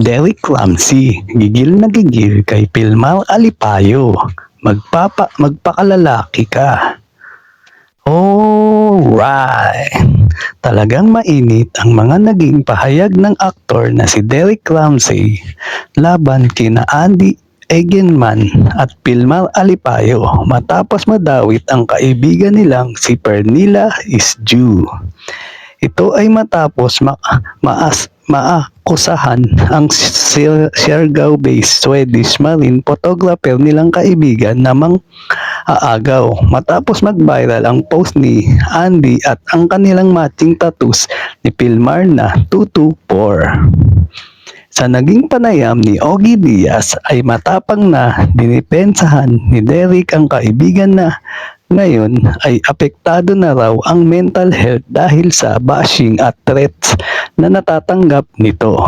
Derek Ramsey, gigil na gigil kay Pilmar Alipayo. Magpapa, magpakalalaki ka. Alright. Talagang mainit ang mga naging pahayag ng aktor na si Derek Ramsey laban kina Andy Egenman at Pilmar Alipayo matapos madawit ang kaibigan nilang si Pernilla Isju. Ito ay matapos ma maas maakusahan ang Siargao-based Swedish Marine photographer nilang kaibigan na mang aagaw matapos mag-viral ang post ni Andy at ang kanilang matching tattoos ni Pilmar na 224. Sa naging panayam ni Ogie Diaz ay matapang na dinipensahan ni Derek ang kaibigan na ngayon ay apektado na raw ang mental health dahil sa bashing at threats na natatanggap nito.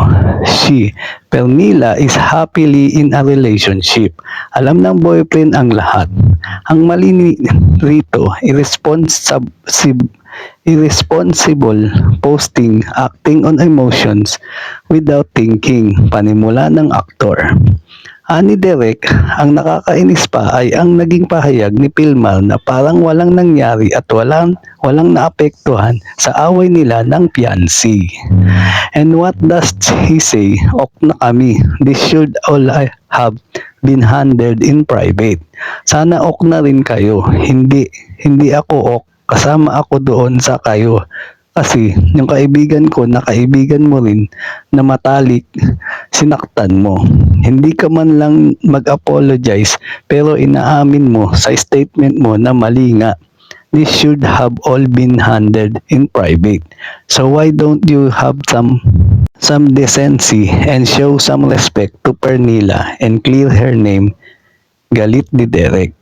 She, Pernilla, is happily in a relationship. Alam ng boyfriend ang lahat. Ang mali rito, irresponsible, irresponsible posting, acting on emotions without thinking, panimula ng aktor. Ani Derek, ang nakakainis pa ay ang naging pahayag ni Pilmar na parang walang nangyari at walang, walang naapektuhan sa away nila ng fiancé. And what does he say? Ok na kami. This should all I have been handled in private. Sana ok na rin kayo. Hindi, hindi ako ok. Kasama ako doon sa kayo. Kasi yung kaibigan ko na kaibigan mo rin na matalik, sinaktan mo. Hindi ka man lang mag-apologize pero inaamin mo sa statement mo na mali nga. This should have all been handled in private. So why don't you have some some decency and show some respect to Pernilla and clear her name? Galit ni Derek.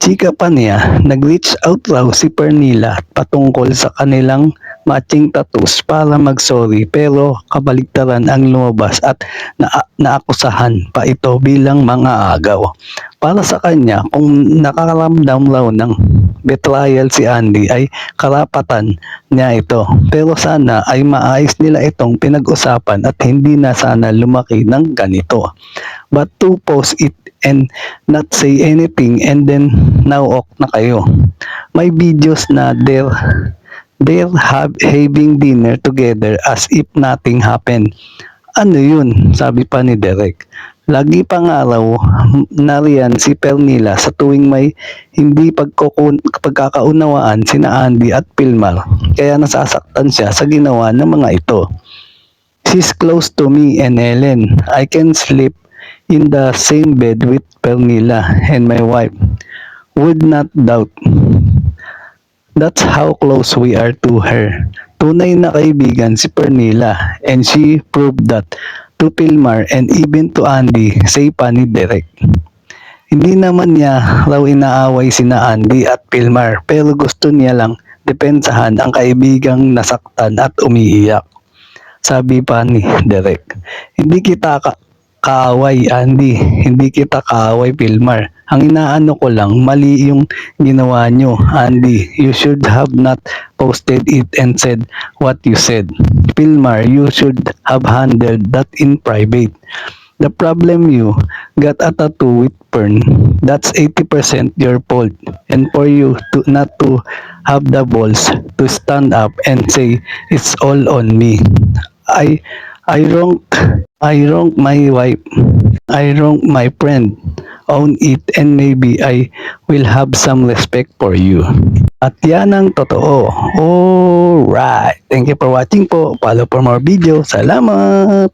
Chika pa niya, nag-reach out raw si Pernilla patungkol sa kanilang matching tattoos para mag-sorry pero kabaligtaran ang lumabas at na naakusahan pa ito bilang mga agaw. Para sa kanya, kung nakakaramdam raw ng betrayal si Andy ay karapatan niya ito. Pero sana ay maayos nila itong pinag-usapan at hindi na sana lumaki ng ganito. But to post it and not say anything and then now ok na kayo. May videos na they're they're have, having dinner together as if nothing happened. Ano yun? Sabi pa ni Derek. Lagi pa nga raw nariyan si Pernilla sa tuwing may hindi pagkukun, pagkakaunawaan sina Andy at Pilmar. Kaya nasasaktan siya sa ginawa ng mga ito. She's close to me and Ellen. I can sleep in the same bed with Pernilla and my wife. Would not doubt. That's how close we are to her. Tunay na kaibigan si Pernilla and she proved that to Pilmar and even to Andy, say pa ni Derek. Hindi naman niya raw inaaway sina Andy at Pilmar pero gusto niya lang depensahan ang kaibigang nasaktan at umiiyak. Sabi pa ni Derek, hindi kita kaaway Andy, hindi kita kaaway Pilmar. Ang inaano ko lang, mali yung ginawa nyo Andy. You should have not posted it and said what you said. Pilmar, you should have handled that in private. The problem you got a tattoo with Pern, that's 80% your fault. And for you to not to have the balls to stand up and say it's all on me. I I wrong I wrong my wife. I wrong my friend. Own it and maybe I will have some respect for you. At yan ang totoo. Alright. Thank you for watching po. Follow for more video. Salamat.